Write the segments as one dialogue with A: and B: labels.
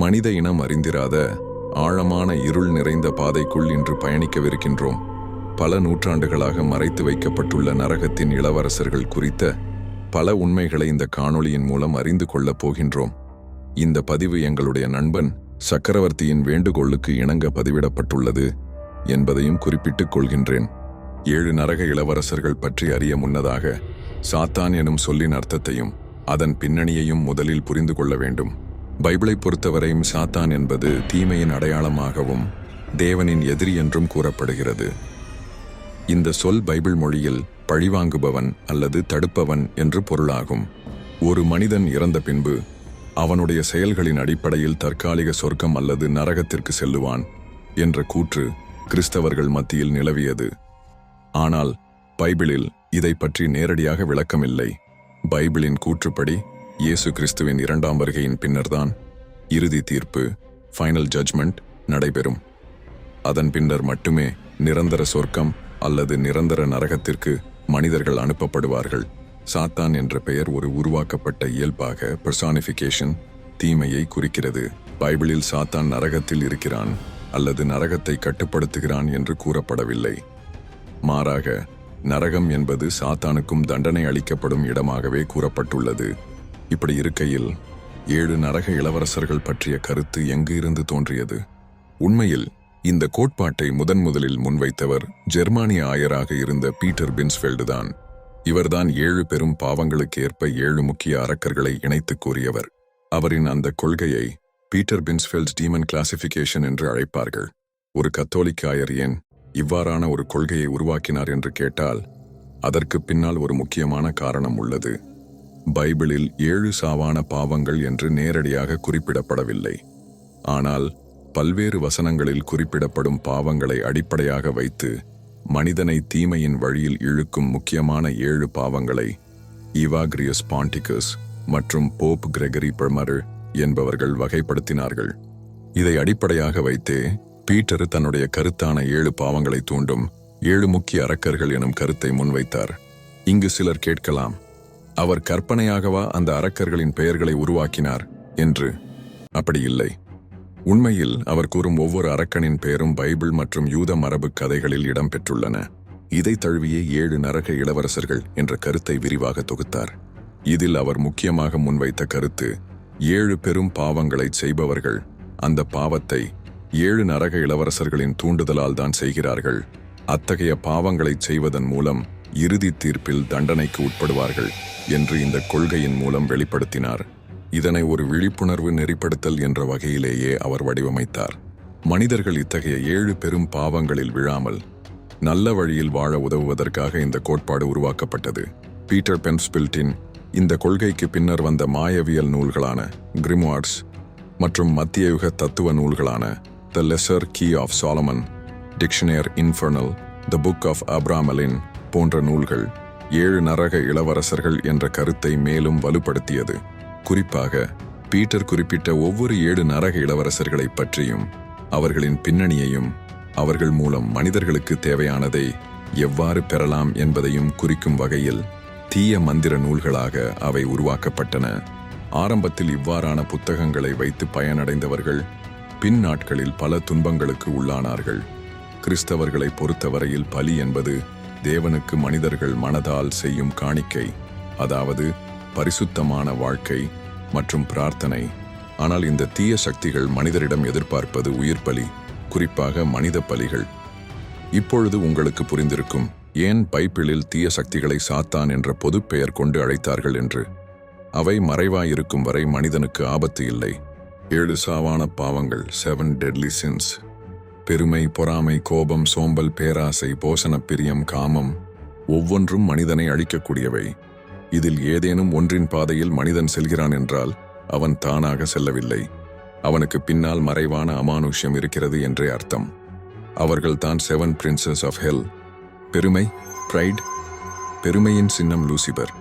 A: மனித இனம் அறிந்திராத ஆழமான இருள் நிறைந்த பாதைக்குள் இன்று பயணிக்கவிருக்கின்றோம். பல நூற்றாண்டுகளாக மறைத்து வைக்கப்பட்டுள்ள நரகத்தின் இளவரசர்கள் குறித்த பல உண்மைகளை இந்த காணொளியின் மூலம் அறிந்து கொள்ளப் போகின்றோம். இந்த பதிவு எங்களுடைய நண்பன் சக்கரவர்த்தியின் வேண்டுகோளுக்கு இணங்க பதிவிடப்பட்டுள்ளது என்பதையும் குறிப்பிட்டுக் கொள்கின்றேன். ஏழு நரக இளவரசர்கள் பற்றி அறிய முன்னதாக சாத்தான் எனும் சொல்லின் அர்த்தத்தையும் அதன் பின்னணியையும் முதலில் புரிந்து கொள்ள வேண்டும். பைபிளை பொறுத்தவரையும் சாத்தான் என்பது தீமையின் அடையாளமாகவும் தேவனின் எதிரி என்றும் கூறப்படுகிறது. இந்த சொல் பைபிள் மொழியில் பழிவாங்குபவன் அல்லது தடுப்பவன் என்று பொருளாகும். ஒரு மனிதன் இறந்த பின்பு அவனுடைய செயல்களின் அடிப்படையில் தற்காலிக சொர்க்கம் அல்லது நரகத்திற்கு செல்லுவான் என்ற கூற்று கிறிஸ்தவர்கள் மத்தியில் நிலவியது. ஆனால் பைபிளில் இதை பற்றி நேரடியாக விளக்கமில்லை. பைபிளின் கூற்றுப்படி இயேசு கிறிஸ்துவின் இரண்டாம் வருகையின் பின்னர்தான் இறுதி தீர்ப்பு ஃபைனல் ஜட்ஜ்மெண்ட் நடைபெறும். அதன் பின்னர் மட்டுமே நிரந்தர சொர்க்கம் அல்லது நிரந்தர நரகத்திற்கு மனிதர்கள் அனுப்பப்படுவார்கள். சாத்தான் என்ற பெயர் ஒரு உருவாக்கப்பட்ட இயல்பாக பர்சானிஃபிகேஷன் தீமையை குறிக்கிறது. பைபிளில் சாத்தான் நரகத்தில் இருக்கிறான் அல்லது நரகத்தை கட்டுப்படுத்துகிறான் என்று கூறப்படவில்லை. மாறாக நரகம் என்பது சாத்தானுக்கும் தண்டனை அளிக்கப்படும் இடமாகவே கூறப்பட்டுள்ளது. இப்படி இருக்கையில் ஏழு நரக இளவரசர்கள் பற்றிய கருத்து எங்கு இருந்து தோன்றியது? உண்மையில் இந்த கோட்பாட்டை முதன் முதலில் முன்வைத்தவர் ஜெர்மானிய ஆயராக இருந்த பீட்டர் பின்ஸ்ஃபெல்டு தான். இவர்தான் ஏழு பெரும் பாவங்களுக்கு ஏற்ப ஏழு முக்கிய அரக்கர்களை இணைத்துக் கூறியவர். அவரின் அந்த கொள்கையை பீட்டர் பின்ஸ்ஃபெல்ட் டீமன் கிளாசிபிகேஷன் என்று அழைப்பார்கள். ஒரு கத்தோலிக்க ஆயர் ஏன் இவ்வாறான ஒரு கொள்கையை உருவாக்கினார் என்று கேட்டால் அதற்கு பின்னால் ஒரு முக்கியமான காரணம் உள்ளது. பைபிளில் ஏழு சாவான பாவங்கள் என்று நேரடியாக குறிப்பிடப்படவில்லை. ஆனால் பல்வேறு வசனங்களில் குறிப்பிடப்படும் பாவங்களை அடிப்படையாக வைத்து மனிதனை தீமையின் வழியில் இழுக்கும் முக்கியமான ஏழு பாவங்களை இவாகிரியஸ் பாண்டிகஸ் மற்றும் போப் கிரெகரி பிரமரு என்பவர்கள் வகைப்படுத்தினார்கள். இதை அடிப்படையாக வைத்தே பீட்டர் தன்னுடைய கருத்தான ஏழு பாவங்களை தூண்டும் ஏழு முக்கிய அரக்கர்கள் எனும் கருத்தை முன்வைத்தார். இங்கு சிலர் கேட்கலாம் அவர் கற்பனையாகவா அந்த அரக்கர்களின் பெயர்களை உருவாக்கினார் என்று. அப்படி இல்லை. உண்மையில் அவர் கூறும் ஒவ்வொரு அரக்கனின் பெயரும் பைபிள் மற்றும் யூத மரபு கதைகளில் இடம்பெற்றுள்ளன. இதை தழுவிய ஏழு நரக இளவரசர்கள் என்ற கருத்தை விரிவாக தொகுத்தார். இதில் அவர் முக்கியமாக முன்வைத்த கருத்து ஏழு பெரும் பாவங்களை செய்பவர்கள் அந்த பாவத்தை ஏழு நரக இளவரசர்களின் தூண்டுதலால் தான் செய்கிறார்கள். அத்தகைய பாவங்களை செய்வதன் மூலம் இறுதி தீர்ப்பில் தண்டனைக்கு உட்படுவார்கள் என்று இந்த கொள்கையின் மூலம் வெளிப்படுத்தினார். இதனை ஒரு விழிப்புணர்வு நெறிப்படுத்தல் என்ற வகையிலேயே அவர் வடிவமைத்தார். மனிதர்கள் இத்தகைய ஏழு பெரும் பாவங்களில் விழாமல் நல்ல வழியில் வாழ உதவுவதற்காக இந்த கோட்பாடு உருவாக்கப்பட்டது. பீட்டர் பென்ஸ்பில்டின் இந்த கொள்கைக்கு பின்னர் வந்த மாயவியல் நூல்களான கிரிமார்ட்ஸ் மற்றும் மத்திய யுக தத்துவ நூல்களான the lesser key of Solomon dictionnaire infernal the book of Abramelin போன்ற நூல்கள் ஏழு நரக இளவரசர்கள் என்ற கருத்தை மேலும் வலுப்படுத்தியது. குறிப்பாக பீட்டர் குறிப்பிட்ட ஒவ்வொரு ஏழு நரக இளவரசர்களை பற்றியும் அவர்களின் பின்னணியையும் அவர்கள் மூலம் மனிதர்களுக்கு தேவையானதை எவ்வாறு பெறலாம் என்பதையும் குறிக்கும் வகையில் தீய மந்திர நூல்களாக அவை உருவாக்கப்பட்டன. ஆரம்பத்தில் இவ்வாறான புத்தகங்களை வைத்து பயனடைந்தவர்கள் பின் நாட்களில் பல துன்பங்களுக்கு உள்ளானார்கள். கிறிஸ்தவர்களை பொறுத்தவரையில் பலி என்பது தேவனுக்கு மனிதர்கள் மனதால் செய்யும் காணிக்கை அதாவது பரிசுத்தமான வாழ்க்கை மற்றும் பிரார்த்தனை. ஆனால் இந்த தீய சக்திகள் மனிதரிடம் எதிர்பார்ப்பது உயிர் பலி குறிப்பாக மனித பலிகள். இப்பொழுது உங்களுக்கு புரிந்திருக்கும் ஏன் பைப்பிளில் தீய சக்திகளை சாத்தான் என்ற பொதுப்பெயர் கொண்டு அழைத்தார்கள் என்று? அவை மறைவாயிருக்கும் வரை மனிதனுக்கு ஆபத்து இல்லை. ஏழு சாவான பாவங்கள் செவன் டெட்லி சின்ஸ் பெருமை பொறாமை கோபம் சோம்பல் பேராசை போசனப் பிரியம் காமம் ஒவ்வொன்றும் மனிதனை அழிக்கக்கூடியவை. இதில் ஏதேனும் ஒன்றின் பாதையில் மனிதன் செல்கிறான் என்றால் அவன் தானாக செல்லவில்லை. அவனுக்கு பின்னால் மறைவான அமானுஷ்யம் இருக்கிறது என்றே அர்த்தம். அவர்கள் தான் செவன் பிரின்சஸ் ஆஃப் ஹெல். பெருமை பிரைட் பெருமையின் சின்னம் லூசிபர்.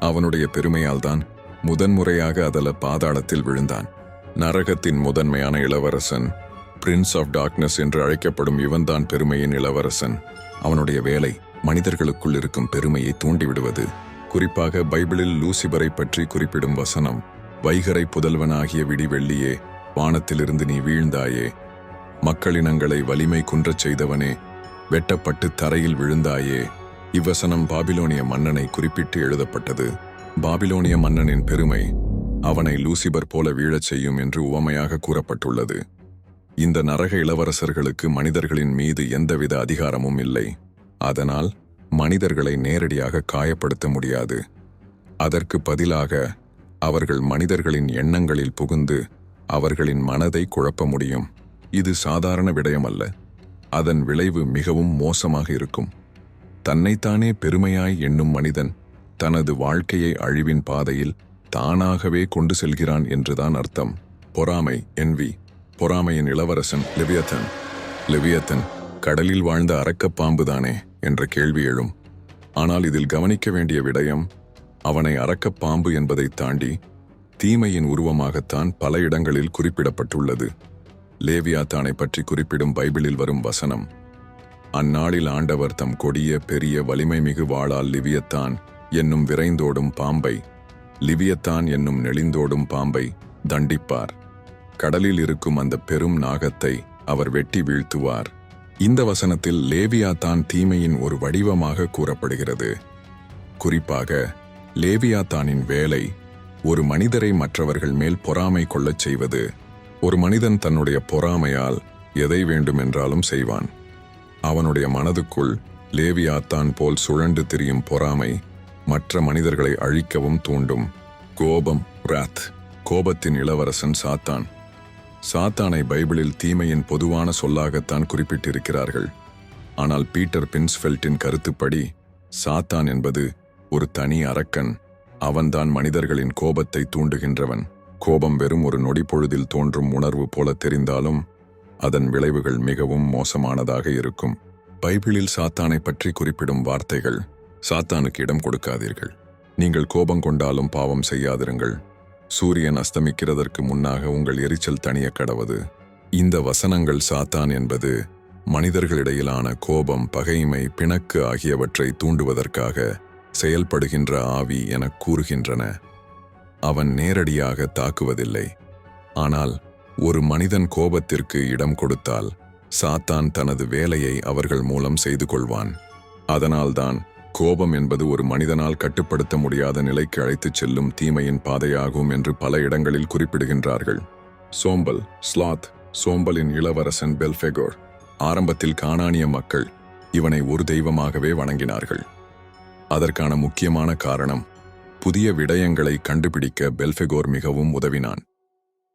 A: அவனுடைய பெருமையால் தான் முதன்முறையாக அதல பாதாளத்தில் விழுந்தான். நரகத்தின் முதன்மையான இளவரசன் பிரின்ஸ் ஆஃப் டார்க்னஸ் என்று அழைக்கப்படும் இவன்தான் பெருமையின் இளவரசன். அவனுடைய வேலை மனிதர்களுக்குள் இருக்கும் பெருமையை தூண்டிவிடுவது. குறிப்பாக பைபிளில் லூசிபரை பற்றி குறிப்பிடும் வசனம் வைகரை புதல்வனாகிய விடிவெள்ளியே வானத்திலிருந்து நீ வீழ்ந்தாயே. மக்களினங்களை வலிமை குன்றச் செய்தவனே வெட்டப்பட்டு தரையில் விழுந்தாயே. இவ்வசனம் பாபிலோனிய மன்னனை குறிப்பிட்டு எழுதப்பட்டது. பாபிலோனிய மன்னனின் பெருமை அவனை லூசிபர் போல வீழச் செய்யும் என்று உவமையாக கூறப்பட்டுள்ளது. இந்த நரக இளவரசர்களுக்கு மனிதர்களின் மீது எந்தவித அதிகாரமும் இல்லை. அதனால் மனிதர்களை நேரடியாக காயப்படுத்த முடியாது. அதற்கு பதிலாக அவர்கள் மனிதர்களின் எண்ணங்களில் புகுந்து அவர்களின் மனதை குழப்ப முடியும். இது சாதாரண விடயமல்ல. அதன் விளைவு மிகவும் மோசமாக இருக்கும். தன்னைத்தானே பெருமையாய் எண்ணும் மனிதன் தனது வாழ்க்கையை அழிவின் பாதையில் தானாகவே கொண்டு செல்கிறான் என்றுதான் அர்த்தம். பொறாமை என்வி பொறாமையின் இளவரசன் லிவியத்தன். லிவியத்தன் கடலில் வாழ்ந்த அரக்கப்பாம்புதானே என்ற கேள்வி எழும். ஆனால் இதில் கவனிக்க வேண்டிய விடயம் அவனை அரக்கப்பாம்பு என்பதைத் தாண்டி தீமையின் உருவமாகத்தான் பல இடங்களில் குறிப்பிடப்பட்டுள்ளது. லேவியாத்தானை பற்றி குறிப்பிடும் பைபிளில் வரும் வசனம் அந்நாளில் ஆண்டவர் தம் கொடிய பெரிய வலிமை மிகு வாளால் லிவியத்தான் என்னும் விரைந்தோடும் பாம்பை லிவியத்தான் என்னும் நெளிந்தோடும் பாம்பை தண்டிப்பார். கடலில் இருக்கும் அந்த பெரும் நாகத்தை அவர் வெட்டி வீழ்த்துவார். இந்த வசனத்தில் லேவியாத்தான் தீமையின் ஒரு வடிவமாக கூறப்படுகிறது. குறிப்பாக லேவியாத்தானின் வேலை ஒரு மனிதரை மற்றவர்கள் மேல் பொறாமை கொள்ளச் செய்வது ஒரு மனிதன் தன்னுடைய பொறாமையால் எதை வேண்டுமென்றாலும் செய்வான். அவனுடைய மனதுக்குள் லேவியாத்தான் போல் சுழண்டு திரியும் பொறாமை மற்ற மனிதர்களை அழிக்கவும் தூண்டும். கோபம் ராத் கோபத்தின் இளவரசன் சாத்தான். சாத்தானை பைபிளில் தீமையின் பொதுவான சொல்லாகத்தான் குறிப்பிட்டிருக்கிறார்கள். ஆனால் பீட்டர் பின்ஸ்ஃபெல்ட்டின் கருத்துப்படி சாத்தான் என்பது ஒரு தனி அரக்கன் அவன்தான் மனிதர்களின் கோபத்தை தூண்டுகின்றவன். கோபம் வெறும் ஒரு நொடி பொழுதில் தோன்றும் உணர்வு போல தெரிந்தாலும் அதன் விளைவுகள் மிகவும் மோசமானதாக இருக்கும். பைபிளில் சாத்தானை பற்றி குறிப்பிடும் வார்த்தைகள் சாத்தானுக்கு இடம் கொடுக்காதீர்கள். நீங்கள் கோபம் கொண்டாலும் பாவம் செய்யாதிருங்கள். சூரியன் அஸ்தமிக்கிறதற்கு முன்னாக உங்கள் எரிச்சல் தணிய கடவது. இந்த வசனங்கள் சாத்தான் என்பது மனிதர்களிடையிலான கோபம் பகைமை பிணக்கு ஆகியவற்றை தூண்டுவதற்காக செயல்படுகின்ற ஆவி என கூறுகின்றன. அவன் நேரடியாக தாக்குவதில்லை. ஆனால் ஒரு மனிதன் கோபத்திற்கு இடம் கொடுத்தால் சாத்தான் தனது வேலையை அவர்கள் மூலம் செய்து கொள்வான். அதனால்தான் கோபம் என்பது ஒரு மனிதனால் கட்டுப்படுத்த முடியாத நிலைக்கு அழைத்துச் செல்லும் தீமையின் பாதையாகும் என்று பல இடங்களில் குறிப்பிடுகின்றார்கள். சோம்பல் ஸ்லாத் சோம்பலின் இளவரசன் பெல்ஃபெகோர் ஆரம்பத்தில் காணானிய மக்கள் இவனை ஒரு தெய்வமாகவே வணங்கினார்கள். அதற்கான முக்கியமான காரணம் புதிய விடயங்களை கண்டுபிடிக்க பெல்ஃபெகோர் மிகவும் உதவினான்.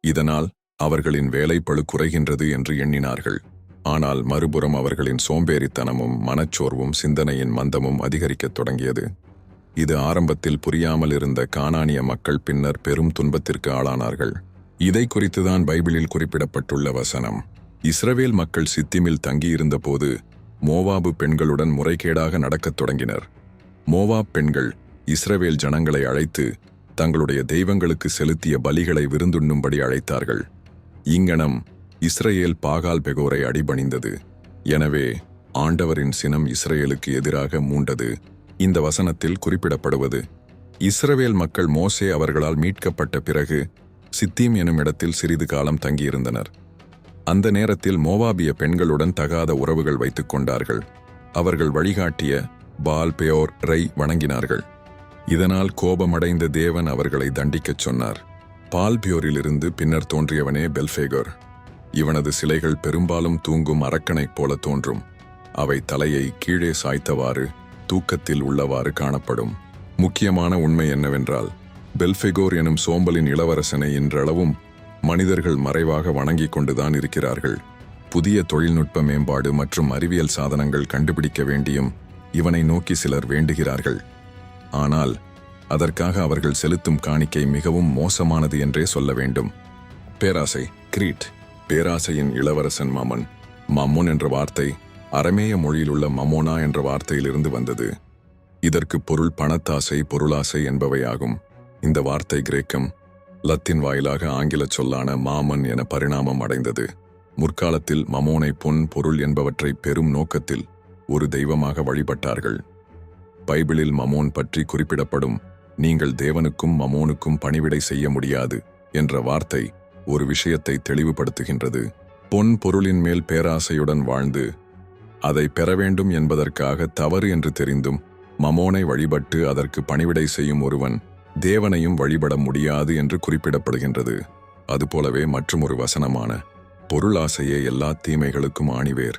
A: இதனால் அவர்களின் வேலைப்பளு குறைகின்றது என்று எண்ணினார்கள். ஆனால் மறுபுறம் அவர்களின் சோம்பேறித்தனமும் மனச்சோர்வும் சிந்தனையின் மந்தமும் அதிகரிக்கத் தொடங்கியது. இது ஆரம்பத்தில் புரியாமல் இருந்த கானானிய மக்கள் பின்னர் பெரும் துன்பத்திற்கு ஆளானார்கள். இதை குறித்துதான் பைபிளில் குறிப்பிடப்பட்டுள்ள வசனம். இஸ்ரவேல் மக்கள் சித்திமில் தங்கியிருந்த போது மோவாபு பெண்களுடன் முறைகேடாக நடக்கத் தொடங்கினர். மோவாப் பெண்கள் இஸ்ரவேல் ஜனங்களை அழைத்து தங்களுடைய தெய்வங்களுக்கு செலுத்திய பலிகளை விருந்துண்ணும்படி அழைத்தார்கள். இங்கனம் இஸ்ரேல் பாகால் பெகோரை அடிபணிந்தது. எனவே ஆண்டவரின் சினம் இஸ்ரேலுக்கு எதிராக மூண்டது. இந்த வசனத்தில் குறிப்பிடப்படுவது இஸ்ரவேல் மக்கள் மோசே அவர்களால் மீட்கப்பட்ட பிறகு சித்தீம் எனும் இடத்தில் சிறிது காலம் தங்கியிருந்தனர். அந்த நேரத்தில் மோவாபிய பெண்களுடன் தகாத உறவுகள் வைத்துக் கொண்டார்கள். அவர்கள் வழிகாட்டிய பால் பெயோர் ரை வணங்கினார்கள். இதனால் கோபமடைந்த தேவன் அவர்களை தண்டிக்கச் சொன்னார். பால்பியோரிலிருந்து பின்னர் தோன்றியவனே பெல்ஃபேகர். இவனது சிலைகள் பெரும்பாலும் தூங்கும் அரக்கனைப் போல தோன்றும். அவை தலையை கீழே சாய்த்தவாறு தூக்கத்தில் உள்ளவாறு காணப்படும். முக்கியமான உண்மை என்னவென்றால் பெல்ஃபெகோர் எனும் சோம்பலின் இளவரசனை இன்றளவும் மனிதர்கள் மறைவாக வணங்கிக் கொண்டுதான் இருக்கிறார்கள். புதிய தொழில்நுட்ப மேம்பாடு மற்றும் அறிவியல் சாதனங்கள் கண்டுபிடிக்க வேண்டியும் இவனை நோக்கி சிலர் வேண்டுகிறார்கள். ஆனால் அதற்காக அவர்கள் செலுத்தும் காணிக்கை மிகவும் மோசமானது என்றே சொல்ல வேண்டும். பேராசை கிரீட். பேராசையின் இளவரசன் மமன் மம்முன் என்ற வார்த்தை அரமேய மொழியிலுள்ள மமோனா என்ற வார்த்தையிலிருந்து வந்தது. இதற்கு பொருள் பணத்தாசை பொருளாசை என்பவையாகும். இந்த வார்த்தை கிரேக்கம் லத்தின் வாயிலாக ஆங்கிலச் சொல்லான மாமன் என பரிணாமம் அடைந்தது. முற்காலத்தில் மமோனை பொன் பொருள் என்பவற்றை பெரும் நோக்கத்தில் ஒரு தெய்வமாக வழிபட்டார்கள். பைபிளில் மமோன் பற்றி குறிப்பிடப்படும் நீங்கள் தேவனுக்கும் மமோனுக்கும் பணிவிடை செய்ய முடியாது என்ற வார்த்தை ஒரு விஷயத்தை தெளிவுபடுத்துகின்றது. பொன் பொருளின் மேல் பேராசையுடன் வாழ்ந்து அதை பெற வேண்டும் என்பதற்காக தவறு என்று தெரிந்தும் மமோனை வழிபட்டு அதற்கு பணிவிடை செய்யும் ஒருவன் தேவனையும் வழிபட முடியாது என்று குறிப்பிடப்படுகின்றது. அதுபோலவே மற்றுமொரு வசனமான பொருளாசையே எல்லா தீமைகளுக்கும் ஆணிவேர்.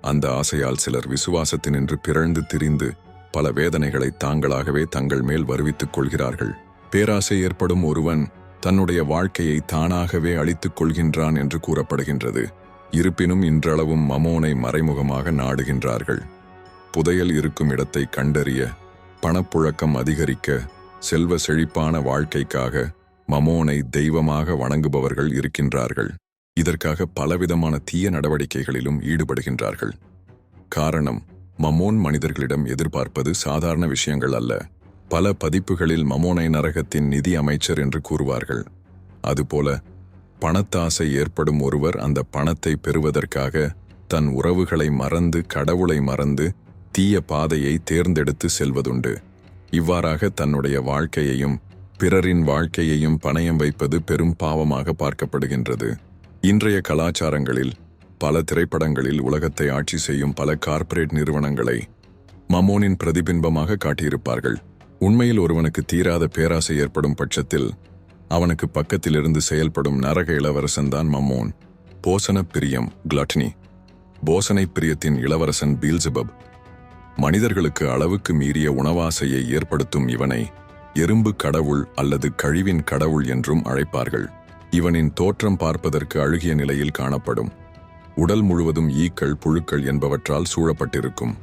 A: அந்த ஆசையால் சிலர் விசுவாசத்தினின்று பிறழ்ந்து திரிந்து பல வேதனைகளை தாங்களாகவே தங்கள் மேல் வருவித்துக் கொள்கிறார்கள். பேராசை ஏற்படும் ஒருவன் தன்னுடைய வாழ்க்கையை தானாகவே அழித்துக் கொள்கின்றான் என்று கூறப்படுகின்றது. இருப்பினும் இன்றளவும் மமோனை மறைமுகமாக நாடுகின்றார்கள். புதையல் இருக்கும் இடத்தை கண்டறிய பணப்புழக்கம் அதிகரிக்க செல்வ செழிப்பான வாழ்க்கைக்காக மமோனை தெய்வமாக வணங்குபவர்கள் இருக்கின்றார்கள். இதற்காக பலவிதமான தீய நடவடிக்கைகளிலும் ஈடுபடுகின்றார்கள். காரணம் மமோன் மனிதர்களிடம் எதிர்பார்ப்பது சாதாரண விஷயங்கள் அல்ல. பல பதிப்புகளில் மமோனை நரகத்தின் நிதி அமைச்சர் என்று கூறுவார்கள். அதுபோல பணத்தாசை ஏற்படும் ஒருவர் அந்த பணத்தை பெறுவதற்காக தன் உறவுகளை மறந்து கடவுளை மறந்து தீய பாதையை தேர்ந்தெடுத்து செல்வதுண்டு. இவ்வாறாக தன்னுடைய வாழ்க்கையையும் பிறரின் வாழ்க்கையையும் பணயம் வைப்பது பெரும் பாவமாக பார்க்கப்படுகின்றது. இன்றைய கலாச்சாரங்களில் பல திரைப்படங்களில் உலகத்தை ஆட்சி செய்யும் பல கார்ப்பரேட் நிறுவனங்களை மமோனின் பிரதிபிம்பமாக காட்டியிருப்பார்கள். உண்மையில் ஒருவனுக்கு தீராத பேராசை ஏற்படும் பட்சத்தில் அவனுக்கு பக்கத்திலிருந்து செயல்படும் நரக இளவரசன்தான் மம்மோன். போசன பிரியம் கிளட்னி போசனை பிரியத்தின் இளவரசன் பீல்சபப். மனிதர்களுக்கு அளவுக்கு மீறிய உணவாசையை ஏற்படுத்தும் இவனை எறும்பு கடவுள் அல்லது கழிவின் கடவுள் என்றும் அழைப்பார்கள். இவனின் தோற்றம் பார்ப்பதற்கு அழுகிய நிலையில் காணப்படும். உடல் முழுவதும் ஈக்கள் புழுக்கள் என்பவற்றால் சூழப்பட்டிருக்கும்.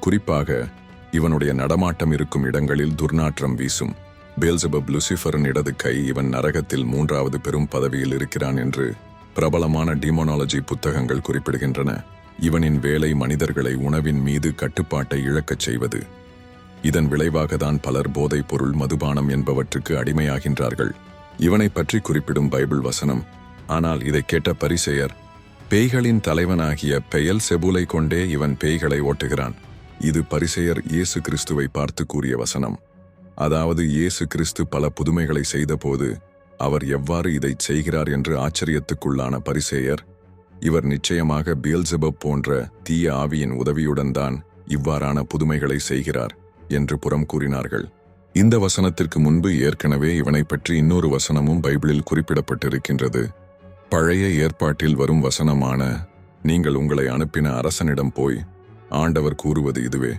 A: குறிப்பாக இவனுடைய நடமாட்டம் இருக்கும் இடங்களில் துர்நாற்றம் வீசும். பேல்சபப் லூசிஃபரின் இடது கை இவன் நரகத்தில் மூன்றாவது பெரும் பதவியில் இருக்கிறான் என்று பிரபலமான டிமோனாலஜி புத்தகங்கள் குறிப்பிடுகின்றன. இவனின் வேலை மனிதர்களை உணவின் மீது கட்டுப்பாட்டை இழக்கச் செய்வது. இதன் விளைவாகத்தான் பலர் போதைப் பொருள் மதுபானம் என்பவற்றுக்கு அடிமையாகின்றார்கள். இவனை பற்றி குறிப்பிடும் பைபிள் வசனம் ஆனால் இதை கேட்ட பரிசெயர் பேய்களின் தலைவனாகிய பெயல் செபுலை கொண்டே இவன் பேய்களை ஓட்டுகிறான். இது பரிசெயர் இயேசு கிறிஸ்துவை பார்த்து கூறிய வசனம். அதாவது இயேசு கிறிஸ்து பல புதுமைகளை செய்தபோது அவர் எவ்வாறு இதைச் செய்கிறார் என்று ஆச்சரியத்துக்குள்ளான பரிசேயர் இவர் நிச்சயமாக பியல்செபப் போன்ற தீய ஆவியின் உதவியுடன் தான் இவ்வாறான புதுமைகளை செய்கிறார் என்று புறம் கூறினார்கள். இந்த வசனத்திற்கு முன்பு ஏற்கனவே இவனை பற்றி இன்னொரு வசனமும் பைபிளில் குறிப்பிடப்பட்டிருக்கின்றது. பழைய ஏற்பாட்டில் வரும் வசனமான நீங்கள் உங்களை அனுப்பின அரசனிடம் போய் ஆண்டவர் கூறுவது இதுவே.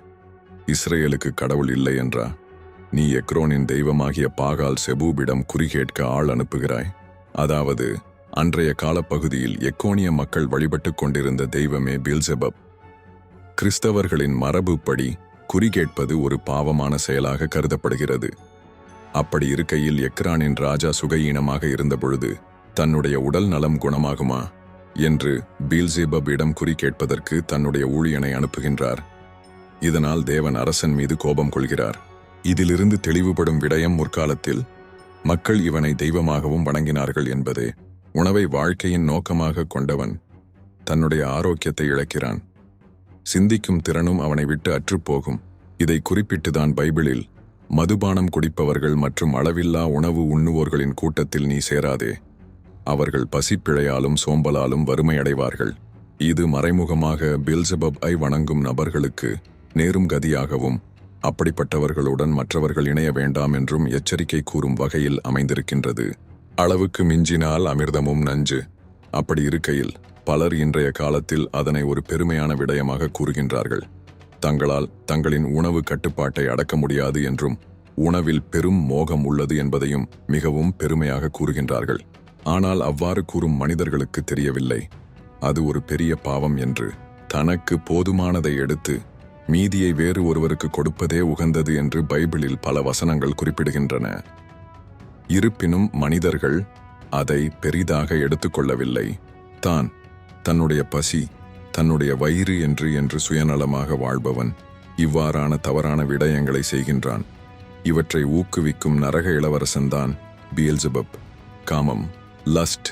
A: இஸ்ரேலுக்கு கடவுள் இல்லை என்றா? நீ எக்ரோனின் தெய்வமாகிய பாகால் செபூபிடம் குறிகேட்க ஆள் அனுப்புகிறாய். அதாவது அன்றைய காலப்பகுதியில் எக்கோனிய மக்கள் வழிபட்டுக் கொண்டிருந்த தெய்வமே பில்செபப். கிறிஸ்தவர்களின் மரபுப்படி குறிகேட்பது ஒரு பாவமான செயலாக கருதப்படுகிறது. அப்படி இருக்கையில் எக்ரானின் ராஜா சுகையீனமாக இருந்தபொழுது தன்னுடைய உடல் நலம் குணமாகுமா? என்று பீல்சேபபிடம் குறி கேட்பதற்கு தன்னுடைய ஊழியனை அனுப்புகின்றார். இதனால் தேவன் அரசன் மீது கோபம் கொள்கிறார். இதிலிருந்து தெளிவுபடும் விடயம் முற்காலத்தில் மக்கள் இவனை தெய்வமாகவும் வணங்கினார்கள் என்பதே. உணவை வாழ்க்கையின் நோக்கமாக கொண்டவன் தன்னுடைய ஆரோக்கியத்தை இழக்கிறான். சிந்திக்கும் திறனும் அவனை விட்டு அற்றுப்போகும் இதை குறிப்பிட்டுதான் பைபிளில் மதுபானம் குடிப்பவர்கள் மற்றும் அளவில்லா உணவு உண்ணுவோர்களின் கூட்டத்தில் நீ சேராதே. அவர்கள் பசிப்பிழையாலும் சோம்பலாலும் வறுமையடைவார்கள். இது மறைமுகமாக பில்சபப் ஐ வணங்கும் நபர்களுக்கு நேரும் கதியாகவும் அப்படிப்பட்டவர்களுடன் மற்றவர்கள் இணைய வேண்டாம் என்றும் எச்சரிக்கை கூறும் வகையில் அமைந்திருக்கின்றது. அளவுக்கு மிஞ்சினால் அமிர்தமும் நஞ்சு. அப்படி இருக்கையில் பலர் இன்றைய காலத்தில் அதனை ஒரு பெருமையான விடயமாக கூறுகின்றார்கள். தங்களால் தங்களின் உணவு கட்டுப்பாட்டை அடக்க முடியாது என்றும் உணவில் பெரும் மோகம் உள்ளது என்பதையும் மிகவும் பெருமையாக கூறுகின்றார்கள். ஆனால் அவ்வாறு கூறும் மனிதர்களுக்கு தெரியவில்லை. அது ஒரு பெரிய பாவம் என்று. தனக்கு போதுமானதை எடுத்து மீதியை வேறு ஒருவருக்கு கொடுப்பதே உகந்தது என்று பைபிளில் பல வசனங்கள் குறிப்பிடுகின்றன. இருப்பினும் மனிதர்கள் அதை பெரிதாக எடுத்துக்கொள்ளவில்லை. தான் தன்னுடைய பசி தன்னுடைய வயிறு என்று என்று சுயநலமாக வாழ்பவன் இவ்வாறான தவறான விடயங்களை செய்கின்றான். இவற்றை ஊக்குவிக்கும் நரக இளவரசன்தான் பியல்சபப் காமம். லஸ்ட்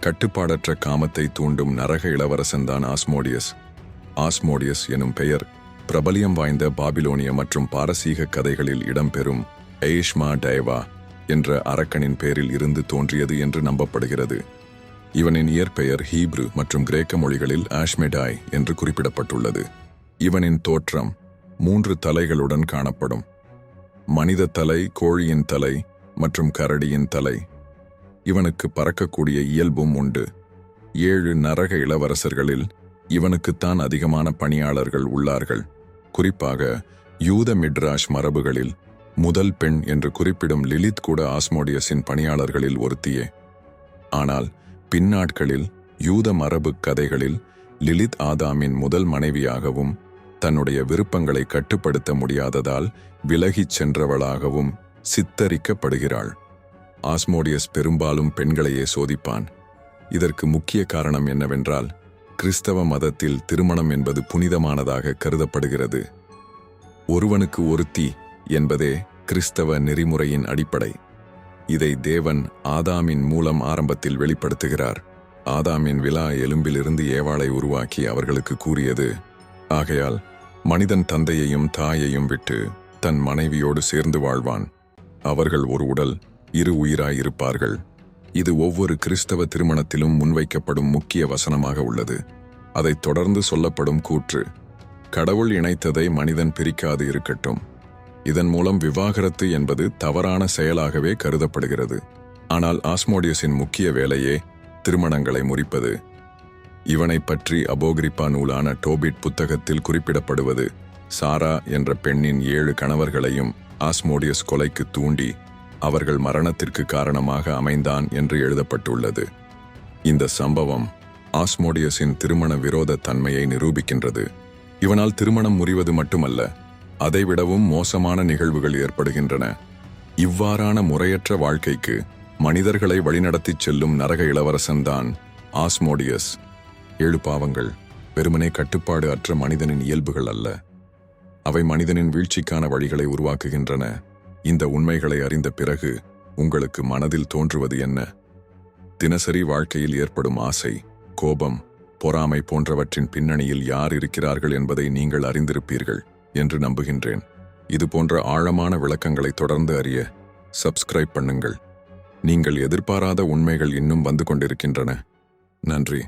A: கட்டுப்பாடற்ற காமத்தை தூண்டும் நரக இளவரசன்தான் ஆஸ்மோடியஸ். ஆஸ்மோடியஸ் எனும் பெயர் பிரபலியம் வாய்ந்த பாபிலோனிய மற்றும் பாரசீக கதைகளில் இடம்பெறும் எய்ஷ்மா டைவா என்ற அரக்கனின் பெயரில் இருந்து தோன்றியது என்று நம்பப்படுகிறது. இவனின் இயற்பெயர் ஹீப்ரு மற்றும் கிரேக்க மொழிகளில் ஆஷ்மெடாய் என்று குறிப்பிடப்பட்டுள்ளது. இவனின் தோற்றம் மூன்று தலைகளுடன் காணப்படும். மனித தலை கோழியின் தலை மற்றும் கரடியின் தலை. இவனுக்கு பறக்கக்கூடிய இயல்பும் உண்டு. ஏழு நரக இளவரசர்களில் இவனுக்குத்தான் அதிகமான பணியாளர்கள் உள்ளார்கள். குறிப்பாக யூத மிட்ராஷ் மரபுகளில் முதல் பெண் என்று குறிப்பிடும் லிலித் கூட ஆஸ்மோடியஸின் பணியாளர்களில் ஒருத்தியே. ஆனால் பின்னாட்களில் யூத மரபு கதைகளில் லிலித் ஆதாமின் முதல் மனைவியாகவும் தன்னுடைய விருப்பங்களை கட்டுப்படுத்த முடியாததால் விலகிச் சென்றவளாகவும் சித்தரிக்கப்படுகிறாள். ஆஸ்மோடியஸ் பெரும்பாலும் பெண்களையே சோதிப்பான். இதற்கு முக்கிய காரணம் என்னவென்றால் கிறிஸ்தவ மதத்தில் திருமணம் என்பது புனிதமானதாக கருதப்படுகிறது. ஒருவனுக்கு ஒருத்தி என்பதே கிறிஸ்தவ நெறிமுறையின் அடிப்படை. இதை தேவன் ஆதாமின் மூலம் ஆரம்பத்தில் வெளிப்படுத்துகிறார். ஆதாமின் விழா எலும்பிலிருந்து ஏவாளை உருவாக்கி அவர்களுக்கு கூறியது ஆகையால் மனிதன் தந்தையையும் தாயையும் விட்டு தன் மனைவியோடு சேர்ந்து வாழ்வான். அவர்கள் ஒரு உடல் இரு உயிராயிருப்பார்கள். இது ஒவ்வொரு கிறிஸ்தவ திருமணத்திலும் முன்வைக்கப்படும் முக்கிய வசனமாக உள்ளது. அதைத் தொடர்ந்து சொல்லப்படும் கூற்று கடவுள் இணைத்ததை மனிதன் பிரிக்காது இருக்கட்டும். இதன் மூலம் விவாகரத்து என்பது தவறான செயலாகவே கருதப்படுகிறது. ஆனால் ஆஸ்மோடியஸின் முக்கிய வேலையே திருமணங்களை முறிப்பது. இவனைப் பற்றி அபோகிரிப்பா நூலான டோபிட் புத்தகத்தில் குறிப்பிடப்படுவது சாரா என்ற பெண்ணின் ஏழு கணவர்களையும் ஆஸ்மோடியஸ் கொலைக்கு தூண்டி அவர்கள் மரணத்திற்கு காரணமாக அமைந்தான் என்று எழுதப்பட்டுள்ளது. இந்த சம்பவம் ஆஸ்மோடியஸின் திருமண விரோத தன்மையை நிரூபிக்கின்றது. இவனால் திருமணம் முறிவது மட்டுமல்ல அதைவிடவும் மோசமான நிகழ்வுகள் ஏற்படுகின்றன. இவ்வாறான முறையற்ற வாழ்க்கைக்கு மனிதர்களை வழிநடத்திச் செல்லும் நரக இளவரசன்தான் ஆஸ்மோடியஸ். ஏழு பாவங்கள் வெறுமனே கட்டுப்பாடு அற்ற மனிதனின் இயல்புகள் அல்ல. அவை மனிதனின் வீழ்ச்சிக்கான வழிகளை உருவாக்குகின்றன. இந்த உண்மைகளை அறிந்த பிறகு உங்களுக்கு மனதில் தோன்றுவது என்ன? தினசரி வாழ்க்கையில் ஏற்படும் ஆசை கோபம் பொறாமை போன்றவற்றின் பின்னணியில் யார் இருக்கிறார்கள் என்பதை நீங்கள் அறிந்திருப்பீர்கள் என்று நம்புகின்றேன். இது போன்ற ஆழமான விளக்கங்களை தொடர்ந்து அறிய சப்ஸ்கிரைப் பண்ணுங்கள். நீங்கள் எதிர்பாராத உண்மைகள் இன்னும் வந்து கொண்டிருக்கின்றன. நன்றி.